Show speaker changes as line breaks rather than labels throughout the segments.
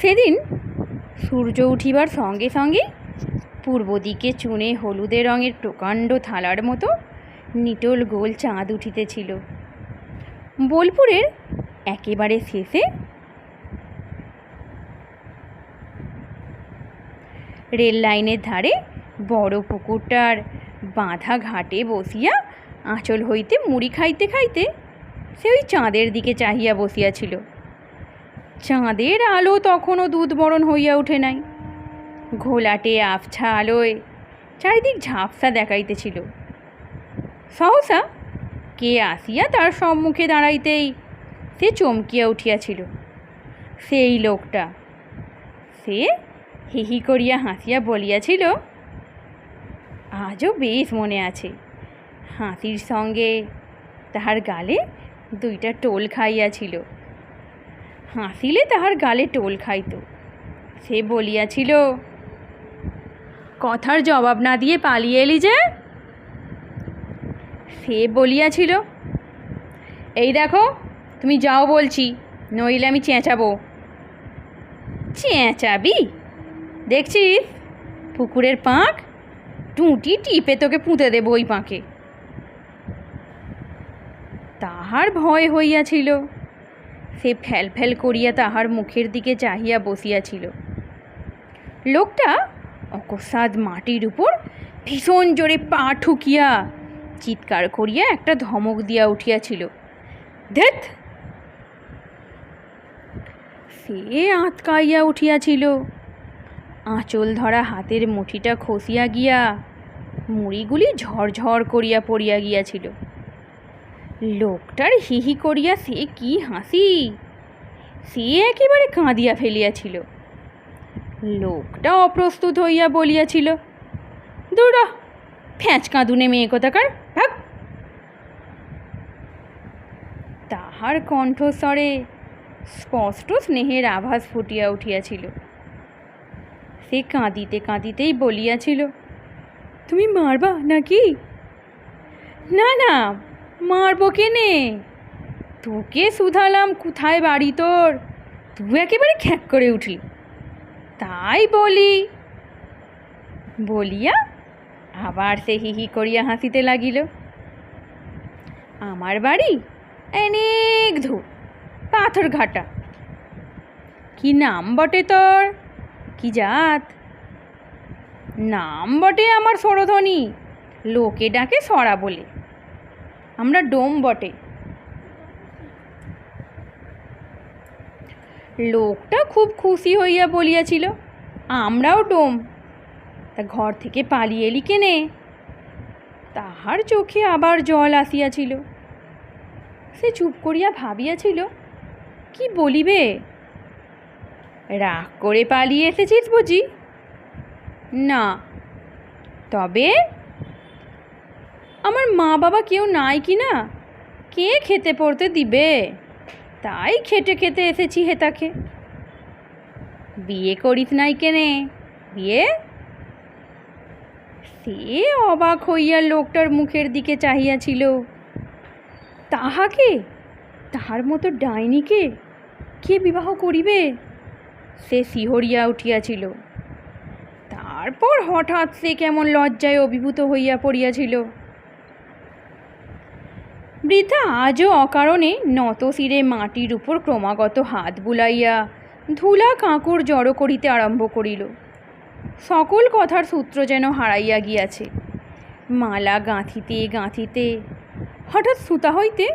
সেদিন সূর্য উঠিবার সঙ্গে সঙ্গে পূর্ব দিকে চুনে হলুদে রঙের প্রকাণ্ড থালার মতো নিটোল গোল চাঁদ উঠিতেছিল। বোলপুরের একেবারে শেষে রেল লাইনের ধারে বড় পুকুরটার বাঁধা ঘাটে বসিয়া আঁচল হইতে মুড়ি খাইতে খাইতে সে ওই চাঁদের দিকে চাহিয়া বসিয়াছিল। চাঁদের আলো তখনও দুধ বরণ হইয়া উঠে নাই। ঘোলাটে আবছা আলোয় চারিদিক ঝাপসা দেখাইতেছিল। সহসা কে আসিয়া তার সম্মুখে দাঁড়াইতেই সে চমকিয়া উঠিয়াছিল। সেই লোকটা সে হিহি করিয়া হাসিয়া বলিয়াছিল, আজও বেশ মনে আছে। হাসির সঙ্গে তাহার গালে দুইটা টোল খাইয়াছিল। হাসিলে তাহার গালে টোল খাইত। সে বলিয়াছিল, কথার জবাব না দিয়ে পালিয়ে এলি যে? সে বলিয়াছিল, এই দেখো, তুমি যাও বলছি, নইলে আমি চেঁচাবো। চেঁচাবি? দেখছিস, পুকুরের পাঁক? টুঁটি টিপে তোকে পুঁতে দেবো ওই পাঁকে। তাহার ভয় হইয়াছিল। সে ফ্যাল ফ্যাল করিয়া তাহার মুখের দিকে চাহিয়া বসিয়াছিল। লোকটা অকস্মাৎ মাটির উপর ভীষণ জোরে পা ঠুকিয়া চিৎকার করিয়া একটা ধমক দিয়া উঠিয়াছিল। ধেত সে আঁতকাইয়া উঠিয়াছিল। আঁচল ধরা হাতের মুঠিটা খসিয়া গিয়া মুড়িগুলি ঝরঝর করিয়া পড়িয়া গিয়াছিল। লোকটার হিহি করিয়া সে কি হাসি? সে একেবারে কাঁদিয়া ফেলিয়াছিল। লোকটা অপ্রস্তুত হইয়া বলিয়াছিল দৌড়া ফ্যাঁচ কাঁদুনে মেয়ে কোথাকার? ভাগ। তাহার কণ্ঠস্বরে স্পষ্ট স্নেহের আভাস ফুটিয়া উঠিয়াছিল। সে কাঁদিতে কাঁদিতেই বলিয়াছিল, তুমি মারবা নাকি? না না মারবো কেনে? তোকে শুধালাম কোথায় বাড়ি তোর? তুই একেবারে খ্যাক করে উঠলি। তাই বলি। বলিয়া আবার সে হিহি করিয়া হাসিতে লাগিল। আমার বাড়ি অনেক ধূপ পাথর ঘাটা কি নাম বটে তোর? কি জাত? নাম বটে আমার সরধ্বনি লোকে ডাকে সরা বলে। আমরা ডোম বটে। লোকটা খুব খুশি হইয়া বলিয়াছিল, আমরাও ডোম। তা ঘর থেকে পালিয়ে এলি কেনে? তাহার চোখে আবার জল আসিয়াছিল। সে চুপ করিয়া ভাবিয়াছিল, কি বলিবে? রাগ করে পালিয়ে এসেছিস বুঝি? না, তবে আমার মা বাবা কেউ নাই কি না? কে খেতে পড়তে দিবে? তাই খেটে খেতে এসেছি হেতাকে বিয়ে করিস নাই কেনে? বিয়ে? সে অবাক হইয়া লোকটার মুখের দিকে চাহিয়াছিল। তাহাকে? তাহার মতো ডাইনিকে? কে বিবাহ করিবে? সে শিহরিয়া উঠিয়াছিল। তারপর হঠাৎ সে কেমন লজ্জায় অভিভূত হইয়া পড়িয়াছিল। বৃদ্ধা আজও অকারণে নত শিরে মাটির উপর ক্রমাগত হাত বুলাইয়া ধুলা কাঁকড় জড়ো করিতে আরম্ভ করিল। সকল কথার সূত্র যেন হারাইয়া গিয়াছে। মালা গাঁথিতে গাঁথিতে হঠাৎ সুতা হইতে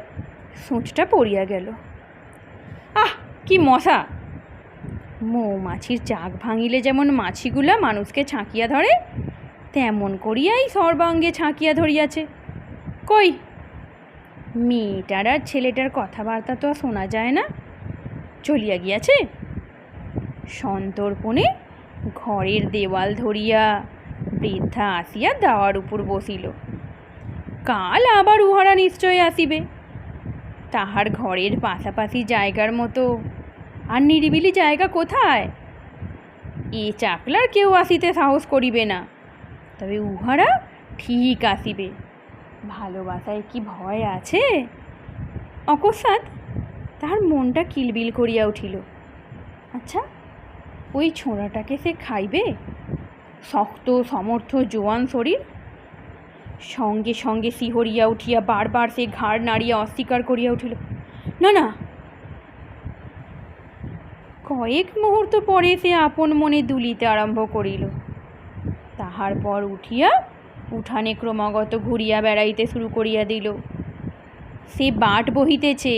সোঁচটা পড়িয়া গেল। আহ, কি মশা! মৌমাছির চাক ভাঙিলে যেমন মাছিগুলা মানুষকে ছাঁকিয়া ধরে, তেমন করিয়াই সর্বাঙ্গে ছাঁকিয়া ধরিয়াছে। কই মেয়েটার আর ছেলেটার কথাবার্তা তো শোনা যায় না। চলিয়া গিয়াছে। সন্তর্পণে ঘরের দেওয়াল ধরিয়া বৃদ্ধা আসিয়া দাওয়ার উপর বসিল। কাল আবার উহারা নিশ্চয় আসিবে। তাহার ঘরের পাশাপাশি জায়গার মতো। আর নিরিবিলি জায়গা কোথায়? এ চাকলার কেউ আসিতে সাহস করিবে না। তবে উহারা ঠিক আসিবে। ভালোবাসায় কি ভয় আছে? অকস্মাৎ তাহার মনটা কিলবিল করিয়া উঠিল। আচ্ছা ওই ছোঁড়াটাকে সে খাইবে? শক্ত, সমর্থ, জোয়ান শরীর? সঙ্গে সঙ্গে শিহরিয়া উঠিয়া বারবার সে ঘাড় নাড়িয়া অস্বীকার করিয়া উঠিল, না না। কয়েক মুহূর্ত পরে সে আপন মনে দুলিতে আরম্ভ করিল। তাহার পর উঠিয়া উঠানে ক্রমাগত ঘুরিয়া বেড়াইতে শুরু করিয়া দিল। সে বাট বহিতেছে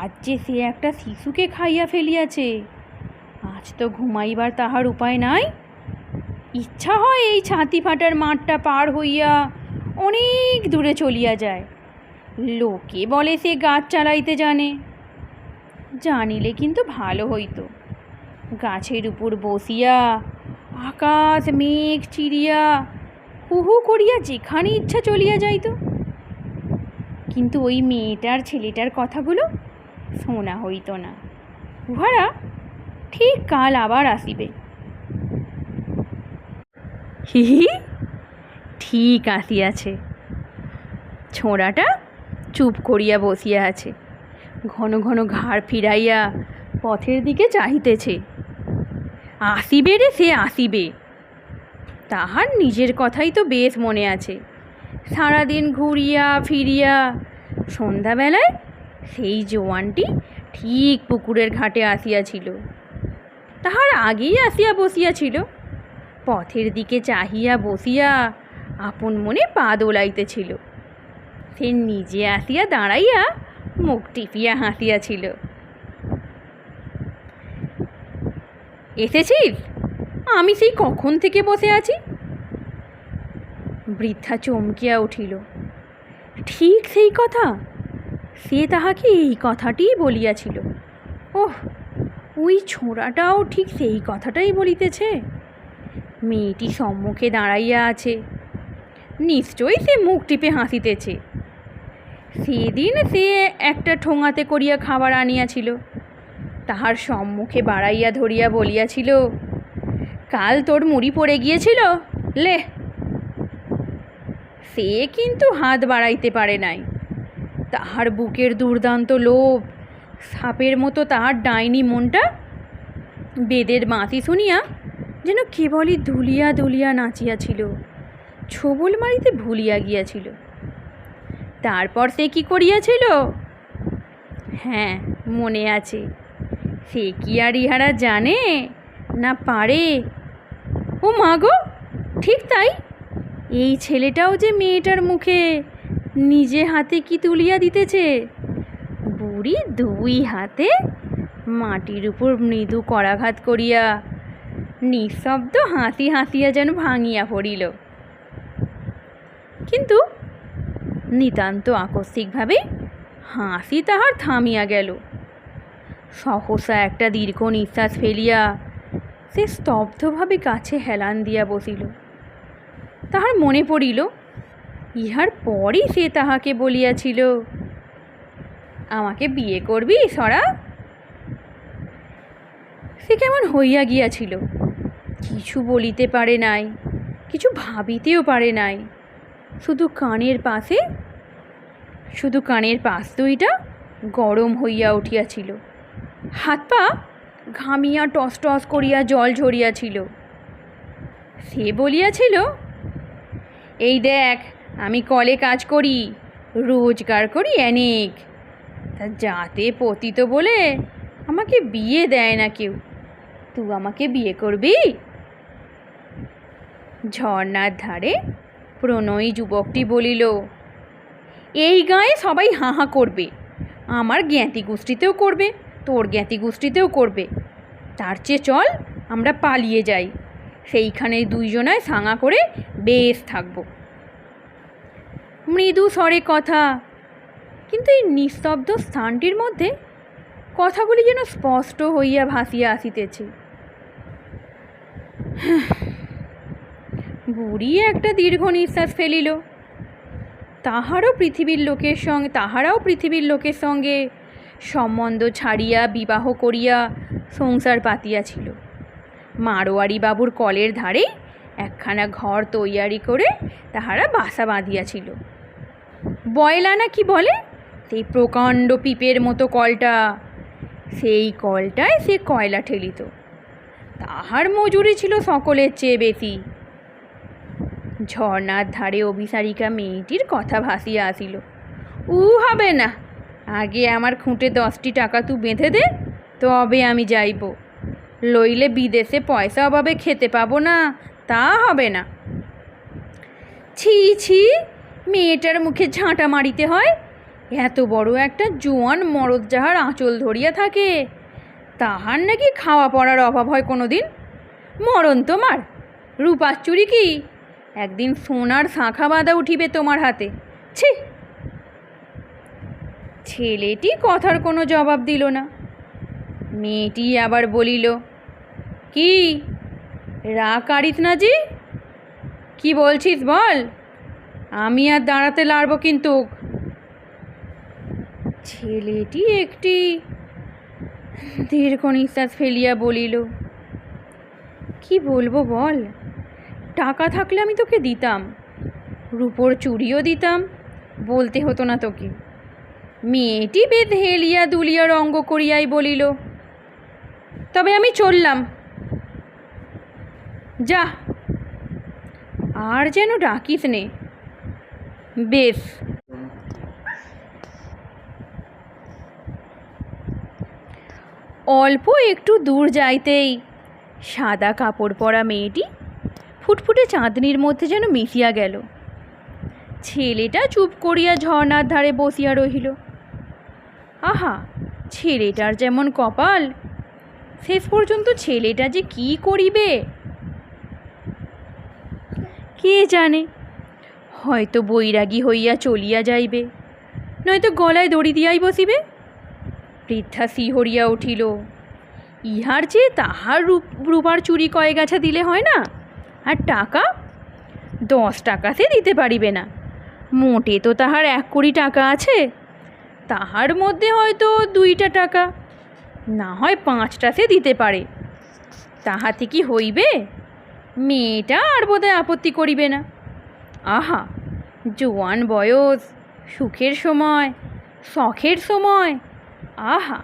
আজ যে সে একটা শিশুকে খাইয়া ফেলিয়াছে, আজ তো ঘুমাইবার তাহার উপায় নাই। ইচ্ছা হয় এই ছাতি ফাটার মাঠটা পার হইয়া অনেক দূরে চলিয়া যায়। লোকে বলে সে গাছ চালাইতে জানে। জানিলে কিন্তু ভালো হইতো। গাছের উপর বসিয়া আকাশ মেঘ চিরিয়া হু হু করিয়া যেখানে ইচ্ছা চলিয়া যাইত। কিন্তু ওই মেয়েটার ছেলেটার কথাগুলো শোনা হইত না। উহারা ঠিক কাল আবার আসিবে। হি, ঠিক আসিয়াছে। ছোঁড়াটা চুপ করিয়া বসিয়া আছে। ঘন ঘন ঘাড় ফিরাইয়া পথের দিকে চাহিতেছে। আসিবে রে সে, আসিবে। তাহার নিজের কথাই তো বেশ মনে আছে। সারাদিন ঘুরিয়া ফিরিয়া সন্ধ্যাবেলায় সেই জোয়ানটি ঠিক পুকুরের ঘাটে আসিয়াছিল। তাহার আগেই আসিয়া বসিয়াছিল। পথের দিকে চাহিয়া বসিয়া আপন মনে পা দোলাইতেছিল। সে নিজে আসিয়া দাঁড়াইয়া মুখ টিপিয়া হাসিয়াছিল। এসেছিস? আমি সেই কখন থেকে বসে আছি? বৃদ্ধা চমকিয়া উঠিল। ঠিক সেই কথা। সে তাহাকে এই কথাটিই বলিয়াছিল। ওহ, ওই ছোঁড়াটাও ঠিক সেই কথাটাই বলিতেছে। মেয়েটি সম্মুখে দাঁড়াইয়া আছে। নিশ্চয়ই সে মুখ টিপে হাসিতেছে। সেদিন সে একটা ঠোঙাতে করিয়া খাবার আনিয়াছিল। তাহার সম্মুখে বাড়াইয়া ধরিয়া বলিয়াছিল কাল তোর মুড়ি পড়ে গিয়েছিল? লে। সে কিন্তু হাত বাড়াইতে পারে নাই। তাহার বুকের দুর্দান্ত লোভ, সাপের মতো তাহার ডাইনি মনটা। বেদের বাঁশি শুনিয়া যেন কেবলই দুলিয়া দুলিয়া নাচিয়াছিল, ছোবল মারিতে ভুলিয়া গিয়াছিল। তারপর সে কি করিয়াছিল? হ্যাঁ মনে আছে। সে কি আর ইহারা জানে না পারে ও মা গো, ঠিক তাই। এই ছেলেটাও যে মেয়েটার মুখে নিজে হাতে কি তুলিয়া দিতেছে? বুড়ি দুই হাতে মাটির উপর মৃদু করাঘাত করিয়া নিঃশব্দ হাসি হাসিয়া যেন ভাঙিয়া পড়িল। কিন্তু নিতান্ত আকস্মিকভাবে হাসি তাহার থামিয়া গেল। সহসা একটা দীর্ঘ নিঃশ্বাস ফেলিয়া সে স্তব্ধভাবে কাছে হেলান দিয়া বসিল। তাহার মনে পড়িল, ইহার পরই সে তাহাকে বলিয়াছিল, আমাকে বিয়ে করবি, সরা? সে কেমন হইয়া গিয়াছিল, কিছু বলিতে পারে নাই, কিছু ভাবিতেও পারে নাই, শুধু কানের পাশে, শুধু কানের পাশ দুইটা গরম হইয়া উঠিয়াছিল। হাত পা ঘামিয়া টস টস করিয়া জল ঝরিয়াছিল সে বলিয়াছিল, এই দেখ, আমি কলে কাজ করি, রোজগার করি অনেক। তা যাতে পতিত বলে আমাকে বিয়ে দেয় না কেউ, তুই আমাকে বিয়ে করবি? ঝর্নার ধারে প্রণয়ী যুবকটি বলিল, এই গায়ে সবাই হাঁ হাঁ করবে। আমার জ্ঞাতি গোষ্ঠীতেও করবে, তোর জ্ঞাতি গোষ্ঠীতেও করবে। তার চেয়ে চল, আমরা পালিয়ে যাই। সেইখানে দুইজনায় সাঙা করে বেশ থাকব। মৃদু স্বরে কথা, কিন্তু এই নিস্তব্ধ স্থানটির মধ্যে কথাগুলি যেন স্পষ্ট হইয়া ভাসিয়া আসিতেছে। বুড়ি একটা দীর্ঘ নিঃশ্বাস ফেলিল। তাহারও পৃথিবীর লোকের সঙ্গে, তাহারাও পৃথিবীর লোকের সঙ্গে সম্বন্ধ ছাড়িয়া, বিবাহ করিয়া সংসার পাতিয়াছিল মারোয়ারি বাবুর কলের ধারে একখানা ঘর তৈয়ারি করে তাহারা বাসা বাঁধিয়াছিল বয়লা না কি বলে? সেই প্রকাণ্ড পিপের মতো কলটা। সেই কলটায় সে কয়লা ঠেলিত। তাহার মজুরি ছিল সকলের চেয়ে বেশি। ঝর্ণার ধারে অভিসারিকা মেয়েটির কথা ভাসিয়া আসিল। উ হবে না। আগে আমার খুঁটে দশটি টাকা তুই বেঁধে দে, তবে আমি যাইব। লইলে বিদেশে পয়সা অভাবে খেতে পাবো না, তা হবে না। ছি ছি, মেয়েটার মুখে ঝাঁটা মারিতে হয়। এত বড় একটা জোয়ান মরদ যাহার আঁচল ধরিয়া থাকে, তাহার নাকি খাওয়া পড়ার অভাব হয় কোনো দিন মরণ তোমার? রূপার চুরি কি? একদিন সোনার শাঁখা বাঁধা উঠিবে তোমার হাতে। ছি ছেলেটি কথার কোনো জবাব দিল না। মেয়েটি আবার বলিল, কি? রা কারিস না জি কি বলছিস বল? আমি আর দাঁড়াতে লাড়ব কিন্তু। ছেলেটি একটি দীর্ঘ নিঃশ্বাস ফেলিয়া বলিল, কি বলব বল? টাকা থাকলে আমি তোকে দিতাম, রূপোর চুড়িও দিতাম, বলতে হতো না তোকে। মেয়েটি বেদ হেলিয়া দুলিয়া রঙ্গ করিয়াই বলিল, তবে আমি চললাম। যা। আর যেন ডাকিস নে। বেশ। অল্প একটু দূর যাইতেই সাদা কাপড় পরা মেয়েটি ফুটফুটে চাঁদনির মধ্যে যেন মিশিয়া গেল। ছেলেটা চুপ করিয়া ঝর্ণার ধারে বসিয়া রহিল। আহা, ছেলেটার যেমন কপাল, শেষ পর্যন্ত ছেলেটা যে কি করিবে? কে জানে, হয়তো বৈরাগী হইয়া চলিয়া যাইবে, নয়তো গলায় দড়ি দিয়াই বসিবে। বৃদ্ধা শিহরিয়া উঠিল, ইহার চেয়ে তাহার রূপ, রূপার চুরি কয়েক গাছা দিলে হয় না? আর টাকা? দশ টাকা সে দিতে পারিবে না, মোটে তো তাহার এক কোটি টাকা আছে। তাহার মধ্যে হয়তো দুইটা টাকা। না হয় পাঁচটা সে দিতে পারে। তাহাতে কি হইবে? মেয়েটা আর বোধহয় আপত্তি করিবে না। আহা, জোয়ান বয়স, সুখের সময়, শখের সময়। আহা,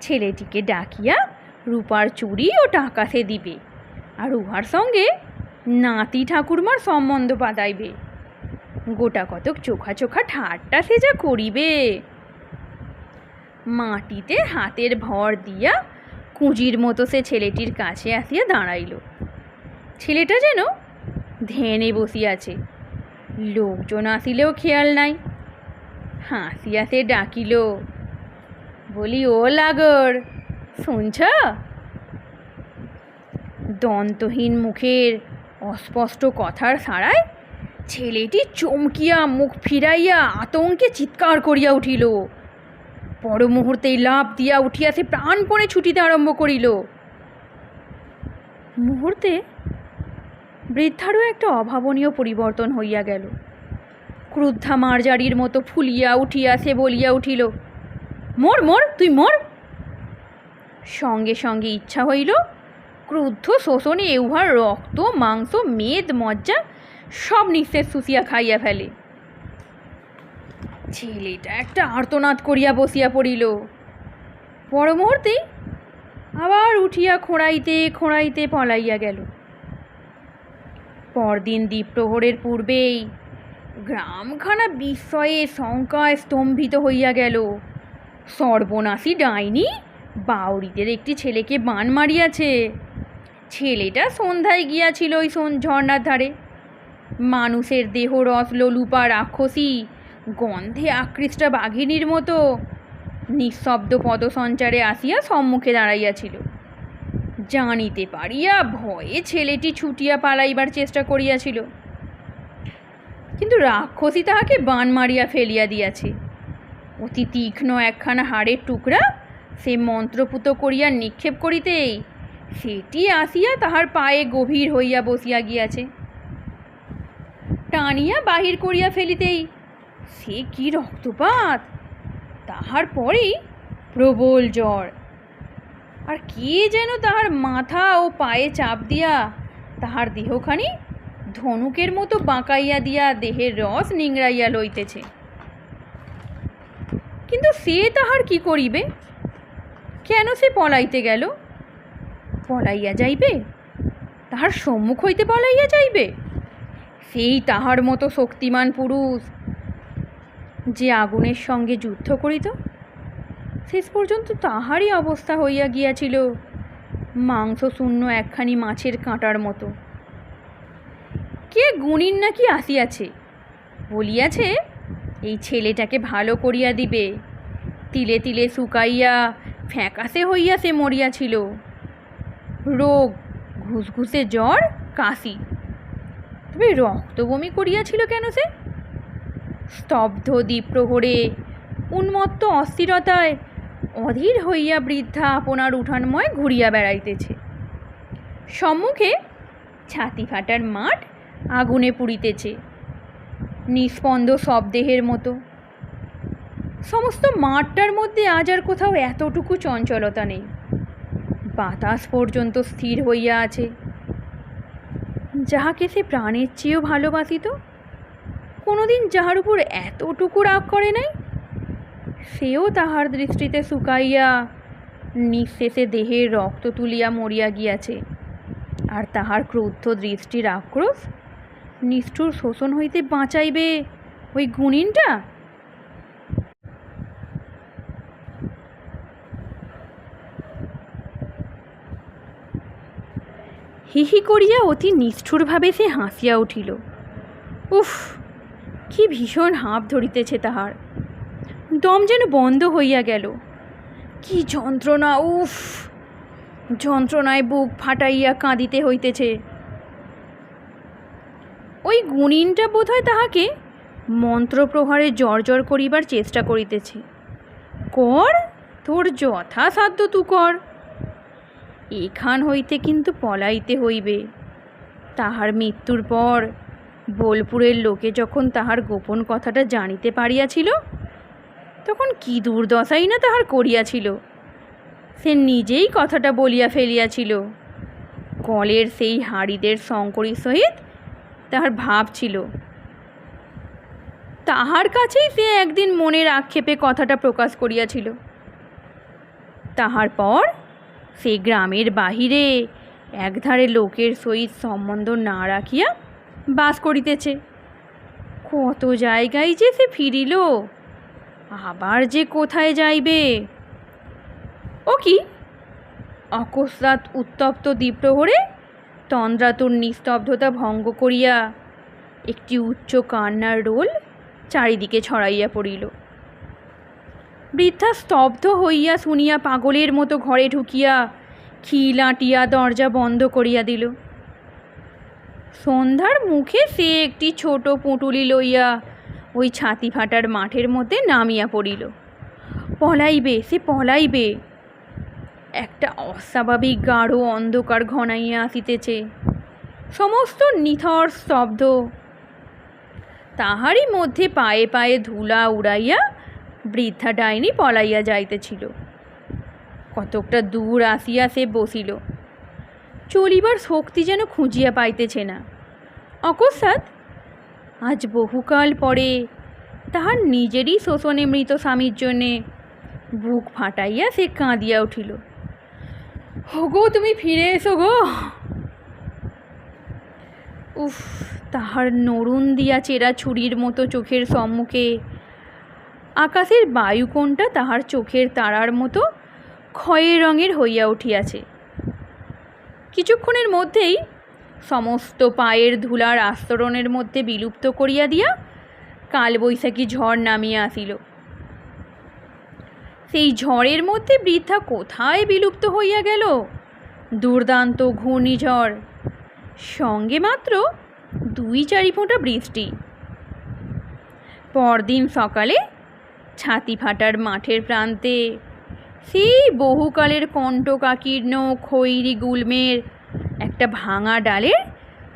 ছেলেটিকে ডাকিয়া রূপার চুরি ও টাকা সে দিবে। আর উহার সঙ্গে নাতি ঠাকুরমার সম্বন্ধ বাঁধাইবে। গোটা কতক চোখা চোখা ঠাট্টা সে যা করিবে। মাটিতে হাতের ভর দিয়া কুঁজির মতো সে ছেলেটির কাছে আসিয়া দাঁড়াইল। ছেলেটা যেন ধ্যানে বসিয়াছে। লোকজন আসিলেও খেয়াল নাই। হাসিয়া সে ডাকিল, বলি, ও লাগর, শুনছ? দন্তহীন মুখের অস্পষ্ট কথার সাড়ায় ছেলেটি চমকিয়া মুখ ফিরাইয়া আতঙ্কে চিৎকার করিয়া উঠিল। পর মুহূর্তেই লাভ দিয়া উঠিয়া সে প্রাণপণে ছুটিতে আরম্ভ করিল। মুহূর্তে বৃদ্ধারও একটা অভাবনীয় পরিবর্তন হইয়া গেল। ক্রুদ্ধা মারজারির মতো ফুলিয়া উঠিয়া সে বলিয়া উঠিল, মোর মোর, তুই মোর? সঙ্গে সঙ্গে ইচ্ছা হইল, ক্রুদ্ধ শোষণে উহার রক্ত, মাংস, মেদ, মজ্জা সব নিঃশেষ শুষিয়া খাইয়া ফেলে। ছেলেটা একটা আর্তনাদ করিয়া বসিয়া পড়িল। পর মুহূর্তেই আবার উঠিয়া খোঁড়াইতে খোঁড়াইতে পলাইয়া গেল। পরদিন দ্বীপ্রহরের পূর্বেই গ্রামখানা বিস্ময়ে শঙ্কায় স্তম্ভিত হইয়া গেল। সর্বনাশী ডাইনি বাউরিদের একটি ছেলেকে বান মারিয়াছে। ছেলেটা সন্ধ্যায় গিয়াছিল ওই ঝর্ণার ধারে। মানুষের দেহ রস, লোলুপা, রাক্ষসী, গন্ধে আকৃষ্ট বাঘিনীর মতো নিঃশব্দ পদসঞ্চারে আসিয়া সম্মুখে দাঁড়াইয়াছিল। জানিতে পারিয়া ভয়ে ছেলেটি ছুটিয়া পালাইবার চেষ্টা করিয়াছিল। কিন্তু রাক্ষসী তাহাকে বান মারিয়া ফেলিয়া দিয়াছে। অতি তীক্ষ্ণ একখানা হাড়ের টুকরা সে মন্ত্রপুত করিয়া নিক্ষেপ করিতেই সেটি আসিয়া তাহার পায়ে গভীর হইয়া বসিয়া গিয়াছে। টানিয়া বাহির করিয়া ফেলিতেই। সে কি রক্তপাত? তাহার পরেই প্রবল জ্বর। আর কে যেন তাহার মাথা ও পায়ে চাপ দিয়া তাহার দেহখানি ধনুকের মতো বাঁকাইয়া দিয়া দেহের রস নিংড়াইয়া লইতেছে। কিন্তু সে তাহার কি করিবে? কেন সে পলাইতে গেল? পলাইয়া যাইবে? তাহার সম্মুখ হইতে পলাইয়া যাইবে? সেই তাহার মতো শক্তিমান পুরুষ যে আগুনের সঙ্গে যুদ্ধ করিত? শেষ পর্যন্ত তাহারই অবস্থা হইয়া গিয়াছিল মাংস শূন্য একখানি মাছের কাঁটার মতো। কে গুণীর নাকি আসিয়াছে? বলিয়াছে, এই ছেলেটাকে ভালো করিয়া দিবে। তিলে তিলে শুকাইয়া ফ্যাকাশে হইয়া সে মরিয়াছিল। রোগ, ঘুসঘুসে জ্বর, কাশি। তবে রক্ত বমি করিয়াছিল কেন সে স্তব্ধ দ্বীপ্রহরে, উন্মত্ত অস্থিরতায় অধীর হইয়া বৃদ্ধা আপনার উঠানময় ঘুরিয়া বেড়াইতেছে। সম্মুখে ছাতি ফাটার মাঠ আগুনে পুড়িতেছে। নিস্পন্দ শবদেহের মতো। সমস্ত মাঠটার মধ্যে আজ আর কোথাও এতটুকু চঞ্চলতা নেই। বাতাস পর্যন্ত স্থির হইয়া আছে। যাহাকে সে প্রাণের চেয়েও ভালোবাসিত কোনোদিন যাহার উপর এতটুকু রাগ করে নাই? সেও তাহার দৃষ্টিতে শুকাইয়া নিঃশেষে দেহের রক্ত তুলিয়া মরিয়া গিয়াছে। আর তাহার ক্রুদ্ধ দৃষ্টির আক্রোশ নিষ্ঠুর শোষণ হইতে বাঁচাইবে ওই গুণিনটা? হিহি করিয়া অতি নিষ্ঠুরভাবে সে হাসিয়া উঠিল। উফ, কি ভীষণ হাঁপ ধরিতেছে তাহার। দম যেন বন্ধ হইয়া গেল। কি যন্ত্রণা, উফ! যন্ত্রণায় বুক ফাটাইয়া কাঁদিতে হইতেছে। ওই গুণিনটা বোধহয় তাহাকে মন্ত্রপ্রহারে জর্জর করিবার চেষ্টা করিতেছে। কর, তোর যথাসাধ্য তু কর এখান হইতে কিন্তু পলাইতে হইবে। তাহার মৃত্যুর পর বোলপুরের লোকে যখন তাহার গোপন কথাটা জানিতে পারিয়াছিল, তখন কি দুর্দশাই না তাহার করিয়াছিল? সে নিজেই কথাটা বলিয়া ফেলিয়াছিল। কলের সেই হাড়িদের শঙ্করীর সহিত তাহার ভাব ছিল। তাহার কাছেই সে একদিন মনের আক্ষেপে কথাটা প্রকাশ করিয়াছিল। তাহার পর সে গ্রামের বাহিরে। একধারে লোকের সহিত সম্বন্ধ না রাখিয়া বাস করিতেছে। কত জায়গায় যে সে ফিরিল, আবার যে কোথায় যাইবে? ও কি? অকস্মাৎ উত্তপ্ত দ্বীপ্রহরে তন্দ্রাতুর নিস্তব্ধতা ভঙ্গ করিয়া একটি উচ্চ কান্নার রোল চারিদিকে ছড়াইয়া পড়িল। বৃদ্ধা স্তব্ধ হইয়া শুনিয়া পাগলের মতো ঘরে ঢুকিয়া খিল আঁটিয়া দরজা বন্ধ করিয়া দিল। সন্ধ্যার মুখে সে একটি ছোট পুঁটুলি লইয়া ওই ছাতি ফাটার মাঠের মধ্যে নামিয়া পড়িল। পলাইবে, সে পলাইবে। একটা অস্বাভাবিক গাঢ় অন্ধকার ঘনাইয়া আসিতেছে। সমস্ত নিথর স্তব্ধ। তাহারই মধ্যে পায়ে পায়ে ধুলা উড়াইয়া বৃদ্ধা ডাইনি পলাইয়া যাইতেছিল। কতকটা দূর আসিয়া সে বসিল। চলিবার শক্তি যেন খুঁজিয়া পাইতেছে না। অকস্মাৎ আজ বহুকাল পরে তাহার নিজেরই শোষণে মৃত স্বামীর জন্যে বুক ফাটাইয়া সে কাঁদিয়া উঠিল। গো তুমি ফিরে এসো গো! উফ, তাহার নরুন দিয়া চেরা ছুরির মতো চোখের সম্মুখে আকাশের বায়ুকোণটা তাহার চোখের তারার মতো ক্ষয়ের রঙের হইয়া উঠিয়াছে। কিছুক্ষণের মধ্যেই সমস্ত পায়ের ধুলার আস্তরণের মধ্যে বিলুপ্ত করিয়া দিয়া কালবৈশাখী ঝড় নামিয়া আসিল। সেই ঝড়ের মধ্যে বৃদ্ধা কোথায় বিলুপ্ত হইয়া গেল? দুর্দান্ত ঘূর্ণিঝড়। সঙ্গে মাত্র দুই চারি ফোঁটা বৃষ্টি। পরদিন সকালে ছাতি ফাটার মাঠের প্রান্তে। সেই বহুকালের কণ্ঠকাকীর্ণ খৈরি গুলমের একটা ভাঙা ডালের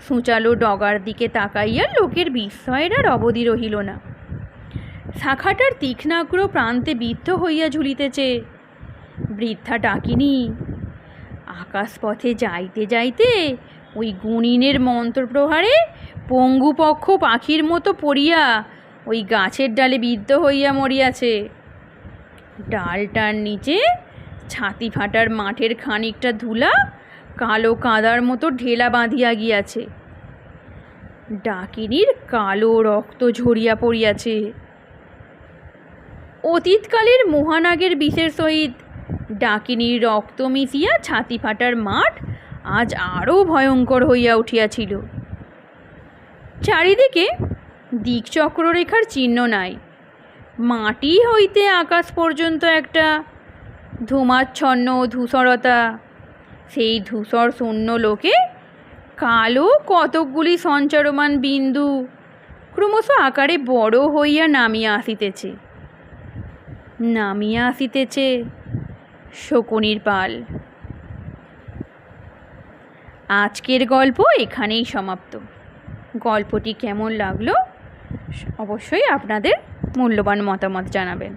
সূচালো ডগার দিকে তাকাইয়া লোকের বিস্ময়ের আর অবধি রহিল না। শাখাটার তীক্ষ্ণাগ্র প্রান্তে বিদ্ধ হইয়া ঝুলিতেছে। বৃদ্ধা ডাকিনি, আকাশপথে যাইতে যাইতে ওই গুণিনের মন্ত্রপ্রহারে পঙ্গুপক্ষ পাখির মতো পড়িয়া ওই গাছের ডালে বিদ্ধ হইয়া মরিয়াছে। ডালটার নিচে ছাতি ফাটার মাঠের খানিকটা ধুলা কালো কাদার মতো ঢেলা বাঁধিয়া গিয়াছে। ডাকিনীর কালো রক্ত ঝরিয়া পড়িয়াছে। অতীতকালের মহানাগের বিষের সহিত ডাকিনীর রক্ত মিশিয়া ছাতি ফাটার মাঠ আজ আরও ভয়ঙ্কর হইয়া উঠিয়াছিল। চারিদিকে দিকচক্ররেখার চিহ্ন নাই। মাটি হইতে আকাশ পর্যন্ত একটা ধূমাচ্ছন্ন ধূসরতা। সেই ধূসর শূন্য লোকে কালো কতকগুলি সঞ্চারমান বিন্দু ক্রমশ আকারে বড় হইয়া নামিয়া আসিতেছে। নামিয়া আসিতেছে শকুনির পাল। আজকের গল্প এখানেই সমাপ্ত। গল্পটি কেমন লাগল অবশ্যই আপনাদের মূল্যবান মতামত জানাবেন।